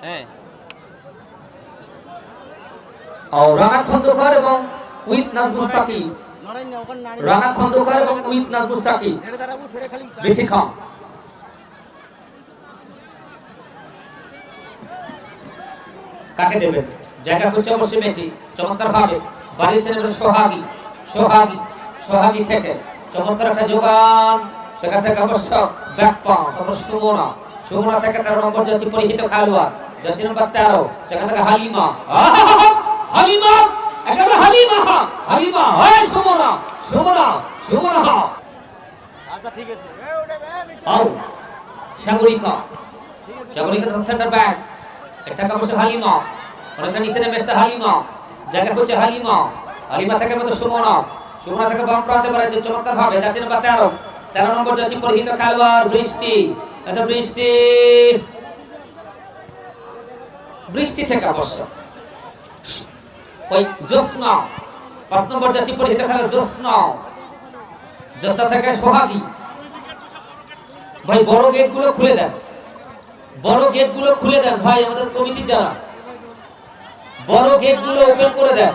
হ্যাঁ। রানা খন্দকার এবং উইথ সাকিব রানা খন্দকার এবং উইথ নাজমুস সাকিব বেঠি খান কাকে দেবেন? জায়গা করছে অবশ্যই মেয়েটি। চমৎকার ভাবে বাড়িয়েছেন এবারে সোহাগী। সোহাগী সোহাগী থেকে। চমৎকার একটা যোগান। সেখান থেকে অবশ্য ব্যাক পাও তারপর সুমনা। সুমনা থেকে তেরো নম্বর যাচ্ছে পরিহিত খেলোয়াড়। যাচ্ছে নম্বর তেরো সেখান থেকে হালিমা। হালিমা একেবারে হালিমা হালিমা হয় সুমনা সুমনা সুমনা আচ্ছা ঠিক আছে। আউ সাগরিকা। সাগরিকা তো সেন্টার ব্যাক একটা কাপড় হালিমা। অনেকটা নিচে নেমে এসছে হালিমা। জায়গা হচ্ছে হালিমা। হালিমা থেকে মতো সুমনা। সুমনা থেকে বাম প্রান্তে পারেছে চমৎকার ভাবে যাচ্ছে নাম্বার তেরো। তেরো নম্বর যাচ্ছে পরিহিত খেলোয়াড় বৃষ্টি। এত বৃষ্টি। বৃষ্টি থেকে বর্ষা ওই জোসনা পাঁচ নম্বর যাচ্ছি পড়ি এটা খেলা জোসনা যথা থেকে সোহাগী। ভাই, বড় গেটগুলো খুলে দেন। বড় গেটগুলো খুলে দেন, ভাই, আমাদের কমিটি যারা। বড় গেটগুলো ওপেন করে দেন।